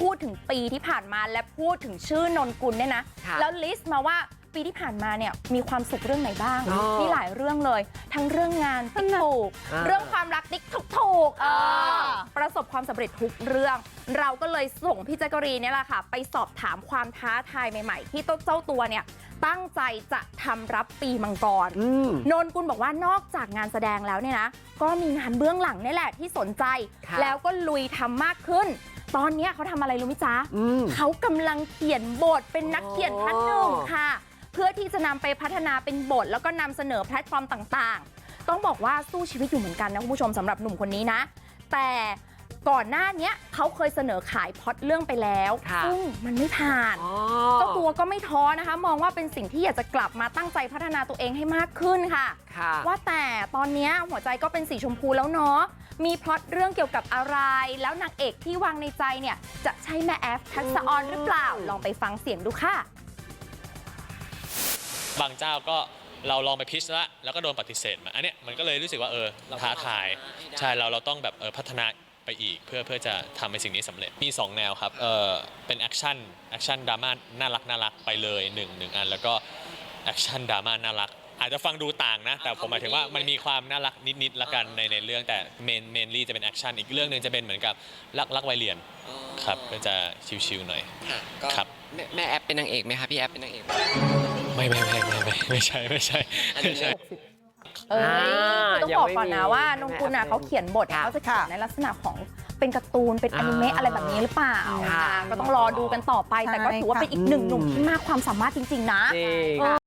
พูดถึงปีที่ผ่านมาและพูดถึงชื่อนนกุลเนี่ยนะค่ะแล้วลิสต์มาว่าปีที่ผ่านมาเนี่ยมีความสุขเรื่องไหนบ้างอ๋อมีหลายเรื่องเลย ทั้งเรื่องงานติ๊กถูกอ่าเรื่องความรักติ๊กถูกถูกๆเอออ่าประสบความสำเร็จทุกเรื่อง เราก็เลยส่งพี่แจ๊กกะรีนเนี่ยแหละค่ะ ไปสอบถามความท้าทายใหม่ๆ ที่เจ้าตัวเนี่ยตั้งใจจะทำรับปีมังกรอืมนนกุลบอกว่านอกจากงานแสดงแล้วเนี่ยนะก็มีงานเบื้องหลังนี่แหละที่สนใจค่ะแล้วก็ลุยทำมากขึ้น ตอนเนี้ยเขาทำอะไรรู้ไหมจ๊ะอืมเขากำลังเขียนบทเป็นนักเขียนท่านหนึ่งค่ะ เพื่อที่จะนำไปพัฒนาเป็นบท แล้วก็นำเสนอแพลตฟอร์มต่างๆ ต้องบอกว่าสู้ชีวิตอยู่เหมือนกันนะคุณผู้ชมสำหรับหนุ่มคนนี้นะ แต่ ก่อนหน้าเนี้ยเขาเคยเสนอขายพล็อตเรื่องไปแล้วค่ะซึ่งมันไม่ผ่านอ๋อเจ้าตัวก็ไม่ท้อนะคะ มองว่าเป็นสิ่งที่อยากจะกลับมาตั้งใจพัฒนาตัวเองให้มากขึ้นค่ะค่ะว่าแต่ตอนเนี้ยหัวใจก็เป็นสีชมพูแล้วเนาะมีพล็อตเรื่องเกี่ยวกับอะไร แล้วนางเอกที่วางในใจเนี่ย จะใช่แม่แอฟทักษะออนหรือเปล่าลองไปฟังเสียงดูค่ะ บางเจ้าก็เราลองไปพิชแล้วแล้วก็โดนปฏิเสธมาอันเนี้ยมันก็เลยรู้สึกว่าเออท้าทายใช่เราเราต้องแบบเออพัฒนา ไปอีก เพื่อเพื่อจะทำให้สิ่งนี้สำเร็จมี 2 แนวครับเออเป็นแอคชั่นแอคชั่นดราม่าน่ารักน่ารักไปเลยหนึ่งหนึ่งอัน แล้วก็แอคชั่นดราม่าน่ารัก อาจจะฟังดูต่างนะ แต่ผมหมายถึงว่ามันมีความน่ารักนิดๆละกันในในเรื่องแต่เมนเมนลี่จะเป็นแอคชั่นอีกเรื่องหนึ่งจะเป็นเหมือนกับรักรักวัยเรียนครับก็จะชิวๆหน่อย ค่ะก็ครับ แม่แม่แอปเป็นนางเอกไหมคะพี่แอปเป็นนางเอกไหม ไม่ไม่ไม่ไม่ไม่ไม่ใช่ไม่ใช่ไม่ใช่เอ้ยอ่า คือต้องยังบอกไม่ก่อนนะมีว่านงกุลน่ะแม่แอฟเขาเขียนบทค่ะเขาจะเขียนในลักษณะของเป็นการ์ตูนเป็นอนิเมะอ่าอะไรแบบนี้หรือเปล่าค่ะอ่าก็ต้องรอดูกันต่อไปแต่ก็ถือว่าเป็นอีกหนึ่งหนุ่มที่มากความสามารถจริงๆนะจริงเออ